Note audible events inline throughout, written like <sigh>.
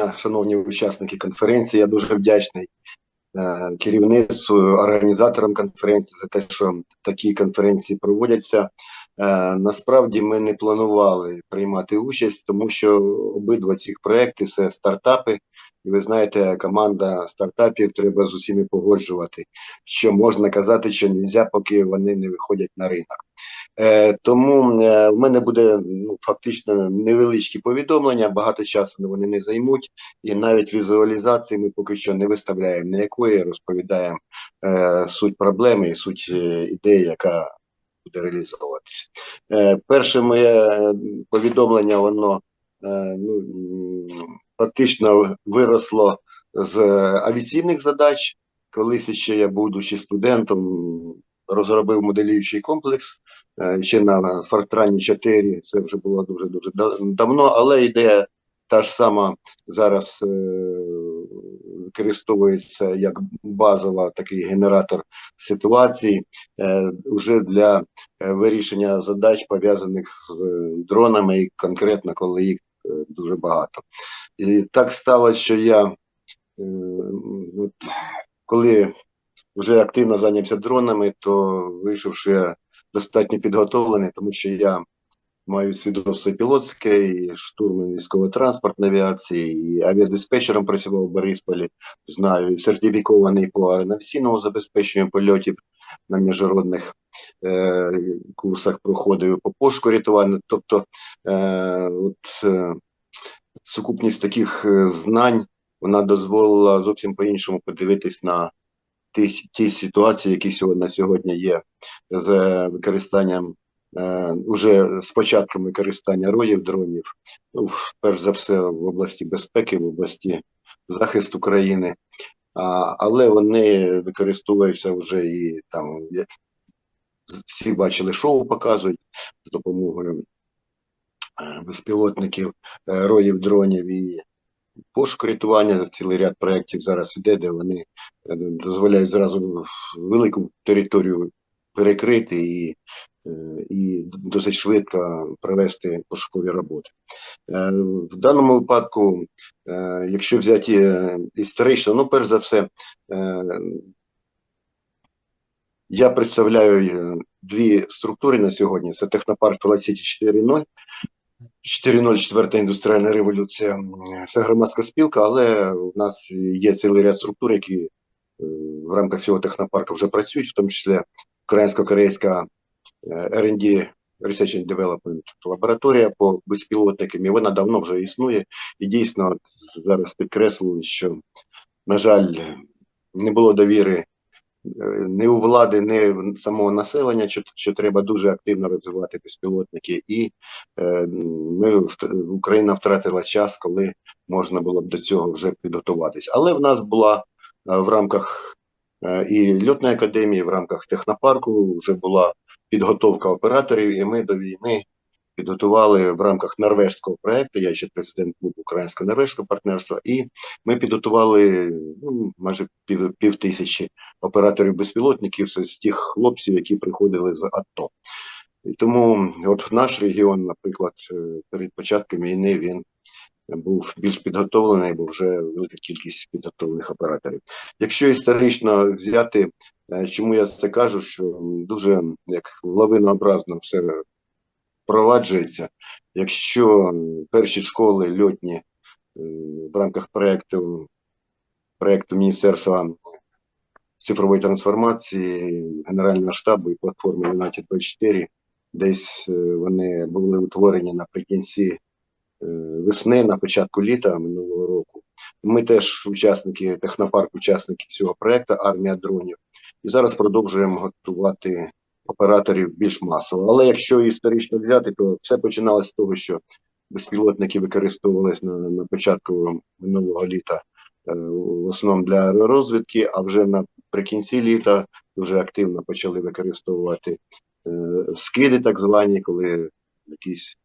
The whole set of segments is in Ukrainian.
дня, шановні учасники конференції. Я дуже вдячний е, керівництву, організаторам конференції за те, що такі конференції проводяться. Е, Насправді ми не планували приймати участь, тому що обидва ці проекти це стартапи. І ви знаєте, команда стартапів треба з усіми погоджувати, що можна казати, що не можна, поки вони не виходять на ринок. Е, тому е, в мене буде ну, фактично невеличкі повідомлення, багато часу вони не займуть, і навіть візуалізації ми поки що не виставляємо ніякої, розповідаємо суть проблеми і суть ідеї, яка буде реалізовуватися. Е, перше моє е, повідомлення, воно е, ну, фактично виросло з авіаційних задач. Колись ще я, будучи студентом, розробив моделюючий комплекс ще на Фортрані 4, це вже було дуже дуже давно, але ідея та ж сама зараз використовується як базова такий генератор ситуацій е, вже для е, вирішення задач пов'язаних з е, дронами, і конкретно коли їх е, дуже багато. І так стало, що я е, от, коли вже активно зайнявся дронами, то вийшов, що я достатньо підготовлений, тому що я маю свідоцтво пілотське, і штурман військово-транспортної авіації, і авіадиспетчером працював в Борисполі, знаю, сертифікований по аеронавіційному забезпеченню польотів на міжнародних е, курсах проходив по пошуку рятування. Тобто, е, от, е, сукупність таких е, знань вона дозволила зовсім по-іншому подивитись на ті, ті ситуації, які сьогодні, на сьогодні є з використанням уже з початком використання роїв дронів, ну, перш за все в області безпеки, в області захисту країни, але вони використовуються вже і там всі бачили шоу, показують з допомогою е, безпілотників, е, роїв дронів і пошук рятування, цілий ряд проєктів зараз іде, де вони е, дозволяють зразу велику територію перекрити і, е, і досить швидко провести пошукові роботи. Е, В даному випадку, е, якщо взяти історично, ну, перш за все, я представляю дві структури на сьогодні: це Технопарк Велосіті 4.0, 4.0 четверта індустріальна революція. Це громадська спілка, але у нас є цілий ряд структур, які в рамках цього технопарку вже працюють, в тому числі українсько-корейська е, R&D Research and Development лабораторія по безпілотникам, і вона давно вже існує. І дійсно зараз підкреслюю, що, на жаль, не було довіри е, ні у влади, ні в самого населення, що, що треба дуже активно розвивати безпілотники, і е, ми Україна втратила час, коли можна було б до цього вже підготуватись. Але в нас була е, в рамках і льотної академії, в рамках технопарку вже була підготовка операторів, і ми до війни підготували в рамках норвежського проекту. Я ще президент клубу українсько-норвежського партнерства, і ми підготували ну, майже пів, пів тисячі операторів безпілотників з тих хлопців, які приходили з АТО. І тому, от наш регіон, наприклад, е, перед початком війни він був більш підготовлений, бо вже велика кількість підготовлених операторів. Якщо історично взяти, е, чому я це кажу, що дуже як лавинообразно все впроваджується. Якщо перші школи льотні е, в рамках проекту, проекту Міністерства цифрової трансформації, Генерального штабу і платформи United 24, десь е, вони були утворені наприкінці весни, на початку літа минулого року. Ми теж учасники технопарк, учасники цього проекту Армія дронів. І зараз продовжуємо готувати операторів більш масово. Але якщо історично взяти, то все починалося з того, що безпілотники використовувалися на, на початку минулого літа е, в основному для аеророзвідки, а вже наприкінці літа вже активно почали використовувати е, скиди, так звані, коли якийсь е,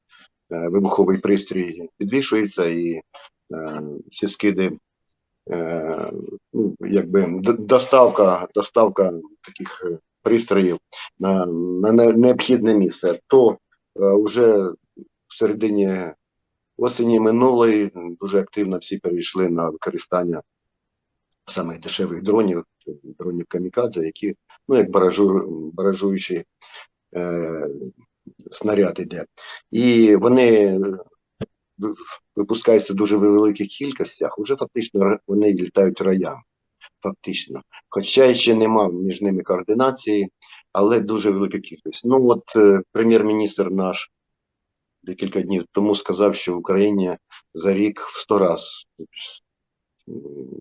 вибуховий пристрій підвішується, і е, ці скиди. Е, ну, якби доставка, доставка таких е, пристроїв на, на необхідне місце, то е, вже в середині осені минулої дуже активно всі перейшли на використання самих дешевих дронів, дронів камікадзе, які, ну, як баражу, баражуючий е, снаряд іде. І вони випускаються в дуже великих кількостях, уже фактично вони літають роями. Фактично. Хоча ще нема між ними координації, але дуже велика кількість. Ну от е, прем'єр-міністр наш декілька днів тому сказав, що в Україні за рік в 100 разів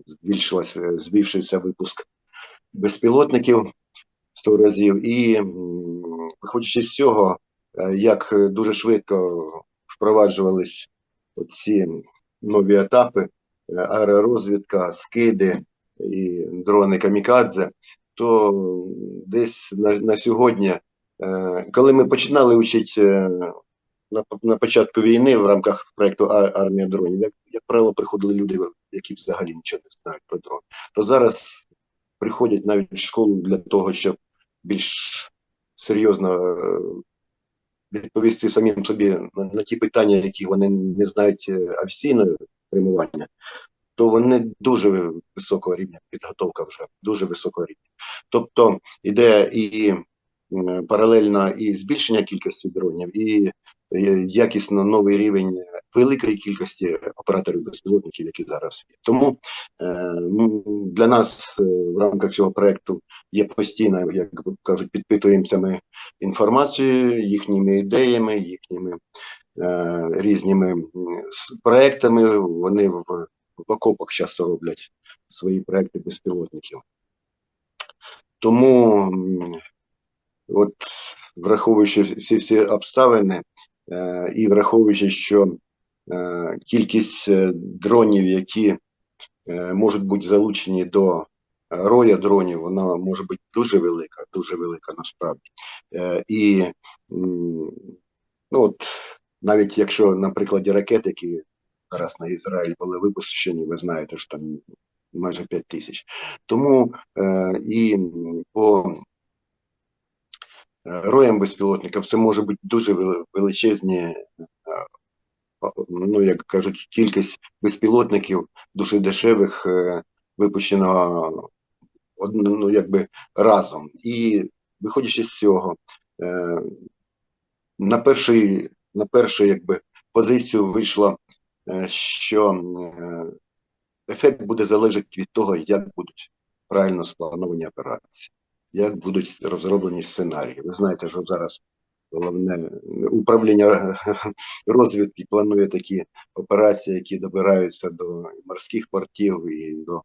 збільшилася, збільшився випуск безпілотників 100 разів. І виходячи з цього, як дуже швидко впроваджувались оці нові етапи, е, аеророзвідка, скиди і дрони камікадзе, то десь на, на сьогодні, е, коли ми починали вчити е, на, на початку війни в рамках проекту Армія дронів, як, як правило, приходили люди, які взагалі нічого не знають про дрон. То зараз приходять навіть в школу для того, щоб більш серйозно е, відповісти самим собі на, ті питання, які вони не знають е, офіційного прямування, то вони дуже високого рівня, підготовка вже дуже високого рівня. Тобто іде і паралельно і збільшення кількості дронів, і е, якісно новий рівень великої кількості операторів безпілотників, які зараз є. Тому е, для нас е, в рамках цього проекту є постійно, як кажуть, підпитуємося ми інформацією, їхніми ідеями, їхніми е, різними проектами. Вони в, окопах часто роблять свої проекти безпілотників. Тому, от, враховуючи всі всі обставини, е, і враховуючи, що кількість е, дронів, які е, можуть бути залучені до е, роя дронів, вона може бути дуже велика, дуже велика насправді. Е, і ну, от, навіть якщо на прикладі ракет, які зараз на Ізраїль були випущені, ви знаєте, що там майже 5 тисяч. Тому е, і по е, роям безпілотників це може бути дуже величезні, е, ну як кажуть, кількість безпілотників дуже дешевих е, випущено ну, якби разом. І виходячи з цього, е, на перший, на першу якби, позицію вийшло, е, що ефект буде залежати від того, як будуть правильно сплановані операції, як будуть розроблені сценарії. Ви знаєте, що зараз головне управління <laughs> розвідки планує такі операції, які добираються до морських портів і до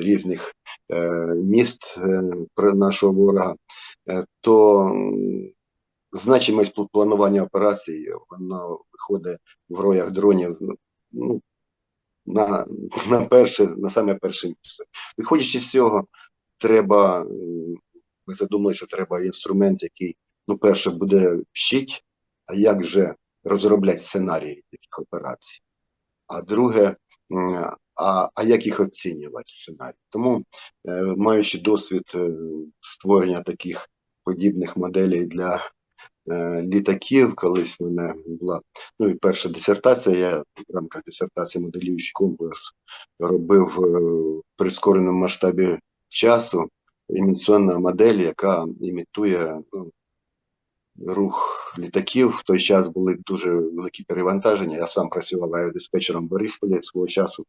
різних е, міст е, нашого ворога, е, то значимість планування операцій воно виходить в роях дронів ну, на, на перше, на саме перше місце. Виходячи з цього, треба, ми задумали, що треба інструмент, який, ну, перше, буде вчить, а як же розробляти сценарії таких операцій. А друге, а, а як їх оцінювати сценарії. Тому, е, маючи досвід е, створення таких подібних моделей для е, літаків, колись в мене була ну і перша дисертація. Я в рамках дисертації моделюючий комплекс робив в прискореному масштабі часу імітаційна модель, яка імітує ну, рух літаків. В той час були дуже великі перевантаження. Я сам працював авіадиспетчером в Борисполі свого часу,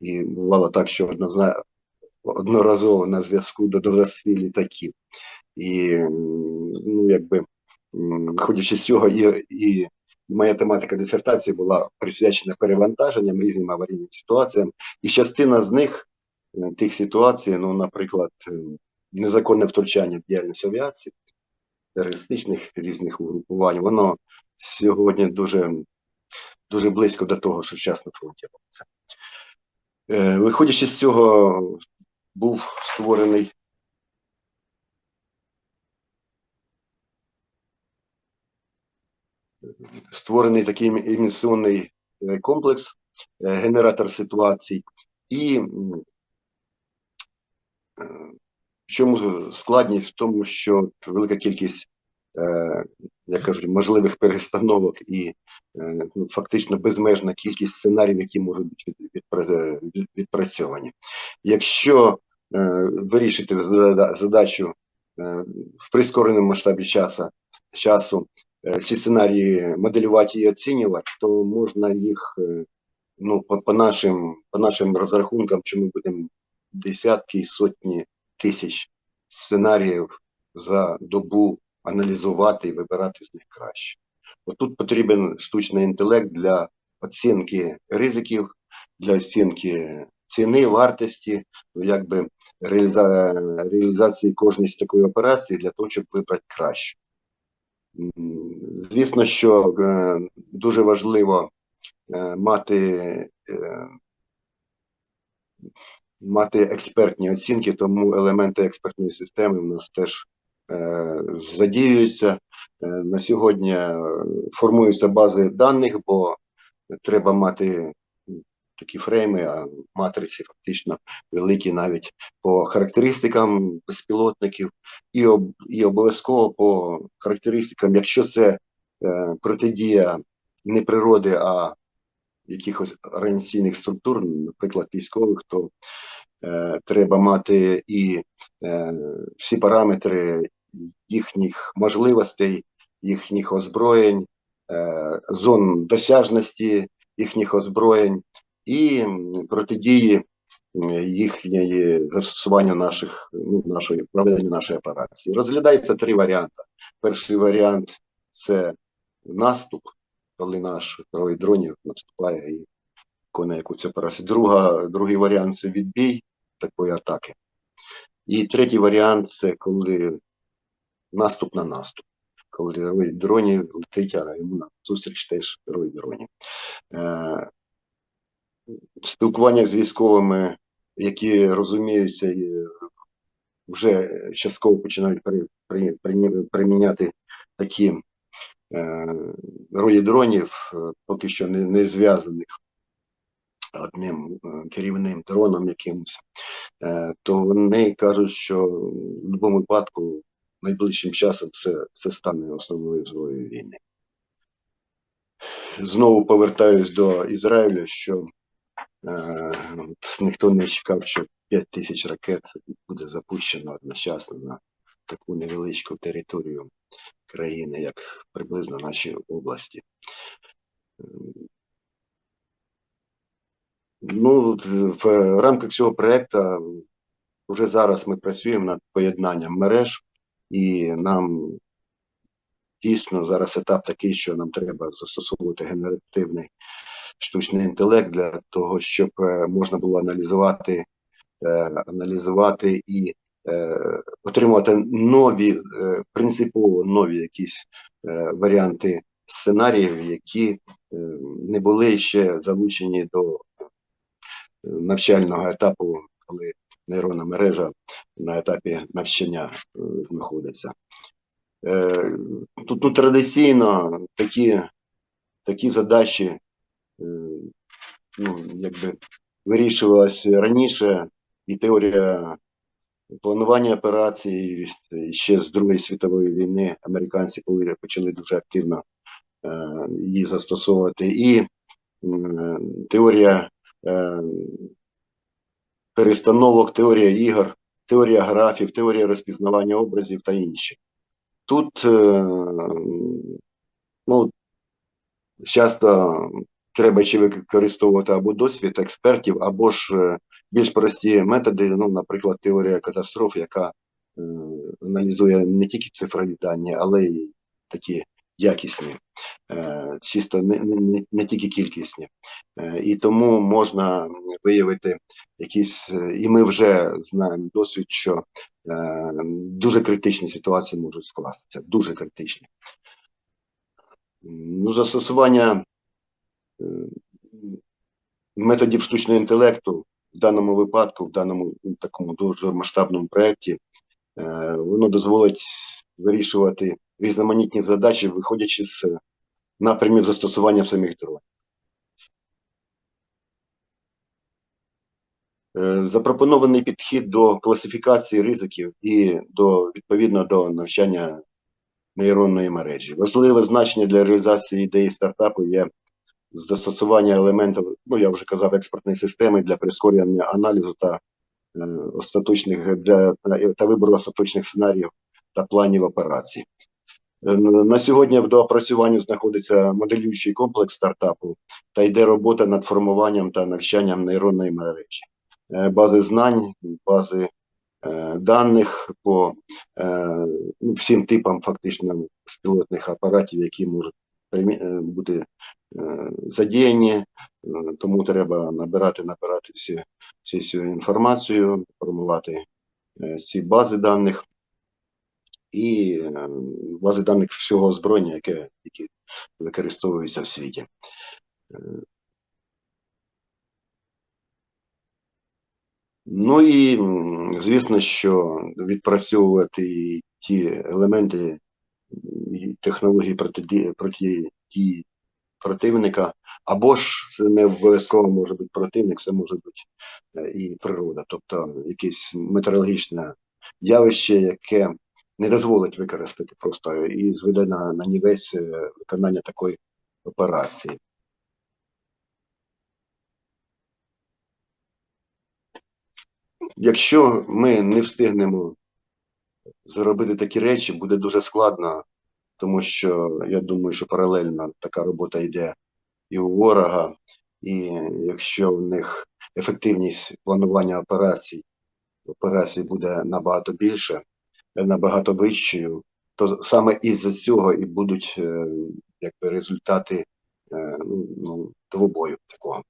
і бувало так, що однозна... одноразово на зв'язку додавали літаків. І ну, якби виходячи з цього, і, і моя тематика дисертації була присвячена перевантаженням різним аварійним ситуаціям, і частина з них е, тих ситуацій, ну, наприклад, е, незаконне втручання в діяльність авіації, терористичних різних угрупувань, воно сьогодні дуже, дуже близько до того, що час на фронті робиться. Е, Виходячи з цього, був створений створений такий емісіонний е, комплекс, е, генератор ситуацій, і чому складність в тому, що велика кількість е, кажуть, можливих перестановок і е, ну, фактично безмежна кількість сценаріїв, які можуть бути відпра- відпрацьовані. Якщо е, вирішити задачу е, в прискореному масштабі часу, часу ці сценарії моделювати і оцінювати, то можна їх ну, по, по, нашим, по нашим розрахункам, що ми будемо десятки і сотні тисяч сценаріїв за добу аналізувати і вибирати з них краще. Отут потрібен штучний інтелект для оцінки ризиків, для оцінки ціни, вартості, якби реаліза... реалізації кожної з такої операції для того, щоб вибрати кращу. Звісно, що е, дуже важливо е, мати, е, мати експертні оцінки, тому елементи експертної системи в нас теж е, задіюються. Е, На сьогодні е, формуються бази даних, бо треба мати такі фрейми, а матриці фактично великі навіть по характеристикам безпілотників, і, об, і обов'язково по характеристикам, якщо це е, протидія не природи, а якихось організаційних структур, наприклад, військових, то е, треба мати і е, всі параметри їхніх можливостей, їхніх озброєнь, е, зон досяжності їхніх озброєнь і протидії їхньої застосування наших ну, нашої проведення нашої операції. Розглядається три варіанти. Перший варіант це наступ, коли наш герой дронів наступає і виконує якусь операцію. Друга, другий варіант це відбій такої атаки. І третій варіант це коли наступ на наступ. Коли герой дронів летить, а йому на зустріч теж герой дронів. Е, спілкування з військовими, які розуміються вже частково починають при, при, при, приміняти такі дронів, е, поки що не, не зв'язаних одним е, керівним дроном якимось, е, то вони кажуть, що в будь-якому випадку найближчим часом це, це стане основною зброєю війни. Знову повертаюсь до Ізраїлю, що е, ніхто не чекав, що 5 тисяч ракет буде запущено одночасно на таку невеличку територію країни, як приблизно наші області. Ну, в рамках цього проєкту вже зараз ми працюємо над поєднанням мереж, і нам дійсно зараз етап такий, що нам треба застосовувати генеративний штучний інтелект для того, щоб е, можна було аналізувати, е, аналізувати і отримувати нові, е, принципово нові якісь е, варіанти сценаріїв, які е, не були ще залучені до е, навчального етапу, коли нейронна мережа на етапі навчання е, знаходиться. Е, Тут, тут традиційно такі, такі задачі е, ну, якби вирішувалася раніше, і теорія планування операцій ще з Другої світової війни американці почали дуже активно е, її застосовувати, і е, теорія е, перестановок, теорія ігор, теорія графів, теорія розпізнавання образів та інші. Тут е, ну, часто треба чи використовувати або досвід експертів, або ж е, більш прості методи, ну, наприклад, теорія катастроф, яка е, аналізує не тільки цифрові дані, але й такі якісні, е, чисто не, не, не тільки кількісні. Е, і тому можна виявити якісь, е, і ми вже знаємо досвід, що е, дуже критичні ситуації можуть скластися, дуже критичні. Ну, застосування е, методів штучного інтелекту в даному випадку, в даному ну, такому дуже масштабному проєкті, е, воно дозволить вирішувати різноманітні задачі, виходячи з напрямів застосування самих дронів. Е, Запропонований підхід до класифікації ризиків і до відповідно до навчання нейронної мережі. Важливе значення для реалізації ідеї стартапу є застосування елементів, ну я вже казав, експертної системи для прискорення аналізу та е, остаточних для та вибору остаточних сценаріїв та планів операцій. Е, На сьогодні в доопрацюванні знаходиться моделюючий комплекс стартапу та йде робота над формуванням та навчанням нейронної мережі, Е, бази знань, бази е, даних по ну, всім типам фактично безпілотних апаратів, які можуть бути задіяні, Е, тому треба набирати, набирати всі, всі всю інформацію, формувати е, ці бази даних і е, бази даних всього озброєння, яке які використовуються в світі. Ну і звісно, що відпрацьовувати ті елементи і технології протидії протидії противника, або ж це не обов'язково може бути противник, це може бути е, і природа, тобто якесь метеорологічне явище, яке не дозволить використати просто і зведе на, на нівець е, виконання такої операції. Якщо ми не встигнемо зробити такі речі, буде дуже складно, тому що я думаю, що паралельно така робота йде і у ворога, і якщо в них ефективність планування операцій, операцій буде набагато більше, набагато вищою, то саме із-за цього і будуть е, якби результати е, ну, ну, двобою такого.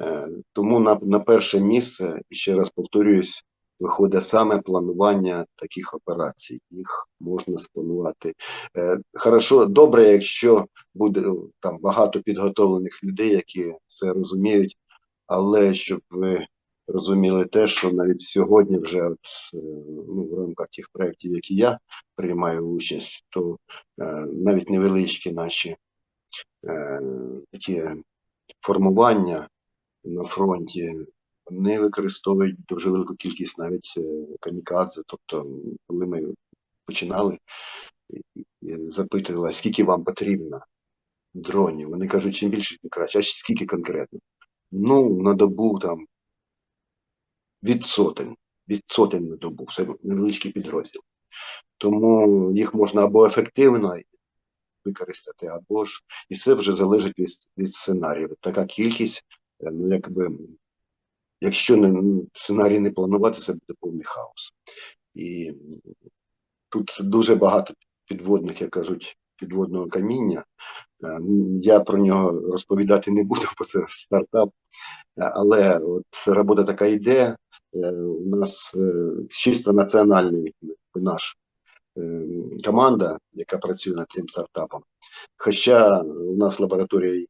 Е, Тому на, на перше місце, і ще раз повторююсь, виходить саме планування таких операцій. Їх можна спланувати. Е, Хорошо, добре, якщо буде там багато підготовлених людей, які це розуміють, але щоб ви розуміли те, що навіть сьогодні, вже от, е, ну, в рамках тих проєктів, які я приймаю участь, то е, навіть невеличкі наші такі формування на фронті вони використовують дуже велику кількість навіть е, камікадзе. Тобто, коли ми починали запитували, скільки вам потрібно дронів, вони кажуть, чим більше, тим краще. А скільки конкретно? Ну, на добу там від сотень, від сотень на добу, це невеличкий підрозділ. Тому їх можна або ефективно використати, або ж і це вже залежить від, від сценарію. Така кількість, е, ну якби, якщо не ну, сценарій не планувати, це буде повний хаос. І тут дуже багато підводних, як кажуть, підводного каміння. Е, Я про нього розповідати не буду, бо це стартап. Е, Але от робота така йде. Е, У нас чисто національний наш команда, яка працює над цим стартапом. Хоча у нас лабораторія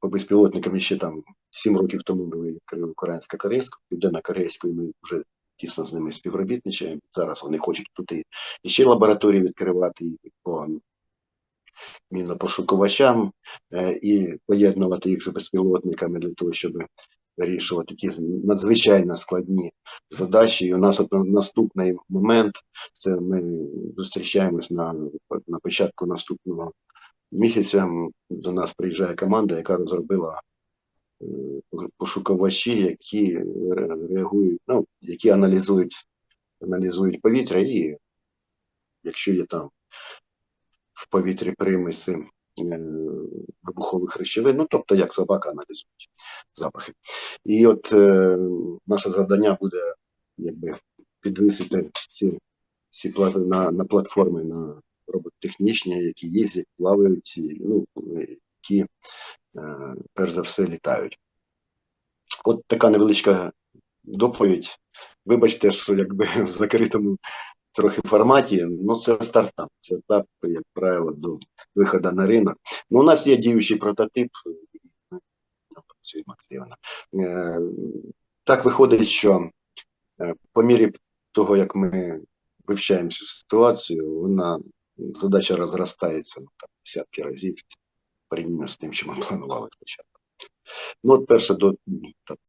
по безпілотникам ще там 7 років тому ми відкрили українсько-корейську, південно-корейську, і ми вже тісно з ними співробітничаємо. Зараз вони хочуть тут і ще лабораторії відкривати і по мінопошукувачам е, і поєднувати їх з безпілотниками для того, щоб вирішувати ті надзвичайно складні задачі. І у нас от наступний момент це ми зустрічаємось на, на початку наступного місяця. М, До нас приїжджає команда, яка розробила е, пошуковачі, які реагують, ну, які аналізують, аналізують повітря, і якщо є там в повітрі приміси е, вибухових речовин, ну тобто як собака аналізують запахи. І от е, наше завдання буде якби підвисити ці, ці плати на, на платформи, на робототехнічні, які їздять, плавають, ну, які е, перш за все літають. От така невеличка доповідь. Вибачте, що якби в закритому трохи форматі, ну це стартап. Етап, як правило, до виходу на ринок. Ну, у нас є діючий прототип, ми працюємо активно. Е, Так виходить, що е, по мірі того, як ми вивчаємо цю ситуацію, вона задача розростається ну, там, десятки разів порівняно з тим, що ми планували спочатку. Ну, от перше, до,